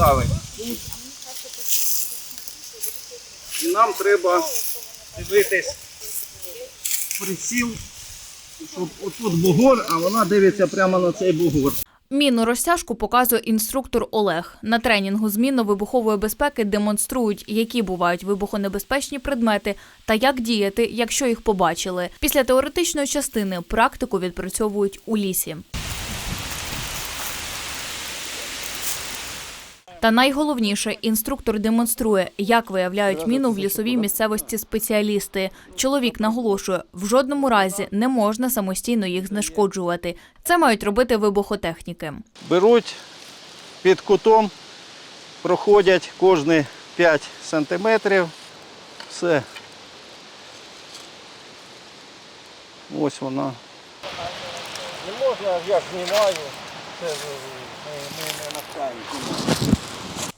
ставить. І нам треба дивитись приціл, щоб отут бугор, а вона дивиться прямо на цей бугор. Мінну розтяжку показує інструктор Олег. На тренінгу з мінно-вибухової безпеки демонструють, які бувають вибухонебезпечні предмети та як діяти, якщо їх побачили. Після теоретичної частини практику відпрацьовують у лісі. Та найголовніше, інструктор демонструє, як виявляють міну в лісовій місцевості спеціалісти. Чоловік наголошує, в жодному разі не можна самостійно їх знешкоджувати. Це мають робити вибухотехніки. Беруть під кутом, проходять кожні 5 сантиметрів. Все. Ось вона. Не можна, я знімаю. Це ми, ми не навчаємо.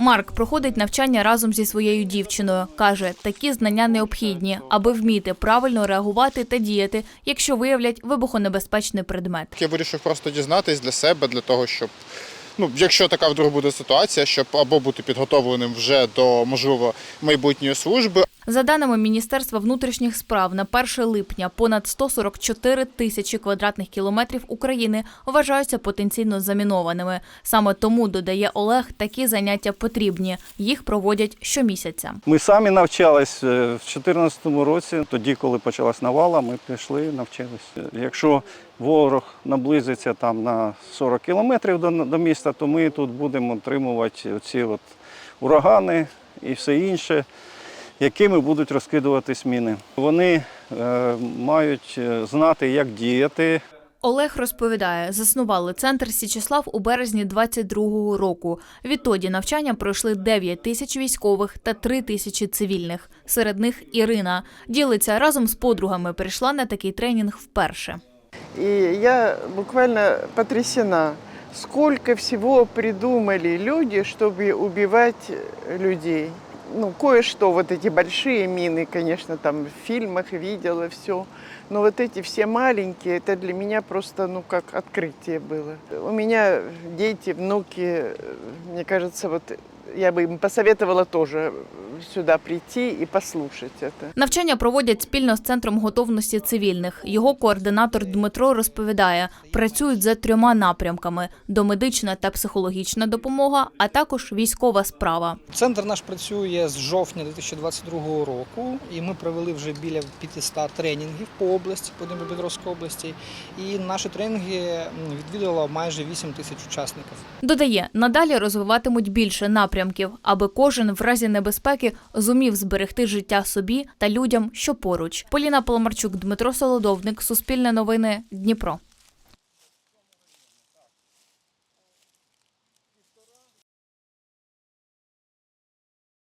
Марк проходить навчання разом зі своєю дівчиною. каже, такі знання необхідні, аби вміти правильно реагувати та діяти, якщо виявлять вибухонебезпечний предмет. Я вирішив просто дізнатись для себе, для того, щоб, ну, якщо така вдруг буде ситуація, щоб або бути підготовленим вже до можливо майбутньої служби, За даними Міністерства внутрішніх справ, на 1 липня понад 144 тисячі квадратних кілометрів України вважаються потенційно замінованими. Саме тому додає Олег, такі заняття потрібні. Їх проводять щомісяця. Ми самі навчались е, в 2014 році, тоді, коли почалась навала, ми пішли, навчились. Якщо ворог наблизиться там на 40 кілометрів до міста, то ми тут будемо отримувати ці от урагани і все інше, якими будуть розкидуватись міни. Вони е, мають е, знати, як діяти, Олег розповідає, заснували центр Січеслав у березні 22-го року. Відтоді навчання пройшли 9 тисяч військових та 3 тисячі цивільних. Серед них Ірина ділиться разом з подругами. Прийшла на такий тренінг вперше. И я буквально потрясена, сколько всего придумали люди, чтобы убивать людей Ну, кое-что, вот эти большие мины, конечно, там в фильмах видела все. Но вот эти все маленькие, это для меня просто, ну, как открытие было. У меня дети, внуки, э, мне кажется, вот я бы им посоветовала тоже сюда прийти и послушать это. Навчання проводять спільно з центром готовності цивільних. Його координатор Дмитро розповідає, працюють за трьома напрямками: домедична та психологічна допомога, а також військова справа. Центр наш працює з жовтня 2022 року, і ми провели вже біля 500 тренінгів по області, по Дніпропетровській області. І наші тренінги відвідало майже 8 тисяч учасників. Додає, надалі розвиватимуть більше напрямків, аби кожен в разі небезпеки зумів зберегти життя собі та людям, що поруч. Поліна Паламарчук, Дмитро Солодовник, Суспільне новини, Дніпро.